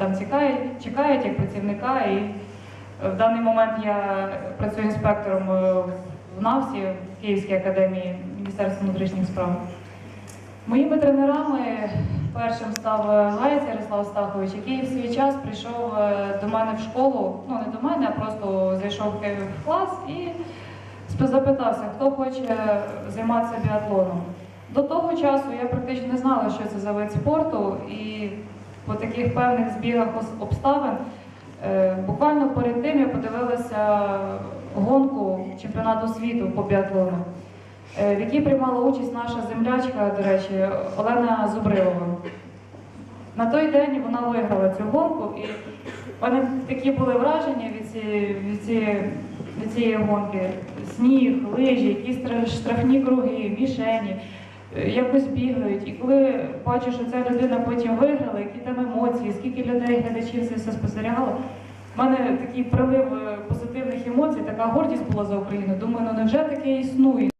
там чекають, чекають як працівника. І в даний момент я працюю інспектором е, в НАВСі, в Київській академії Міністерства внутрішніх справ. Моїми тренерами першим став е, Гаєць Ярослав Стахович, який в свій час прийшов е, до мене в школу, ну не до мене, а просто зайшов в клас і запитався, хто хоче займатися біатлоном. До того часу я практично не знала, що це за вид спорту, і по таких певних збігах обставин е, буквально перед тим я подивилася гонку чемпіонату світу по біатлону, е, в якій приймала участь наша землячка, до речі, Олена Зубрилова. На той день вона виграла цю гонку, і в такі були враження від цієї, від цієї, від цієї гонки. Сніг, лижі, якісь штрафні круги, мішені, якось бігають. І коли бачу, що ця людина потім виграла, які там емоції, скільки людей, глядачів це все спостерігало. У мене такий прилив е, позитивних емоцій, така гордість була за Україну. Думаю, ну невже таке існує?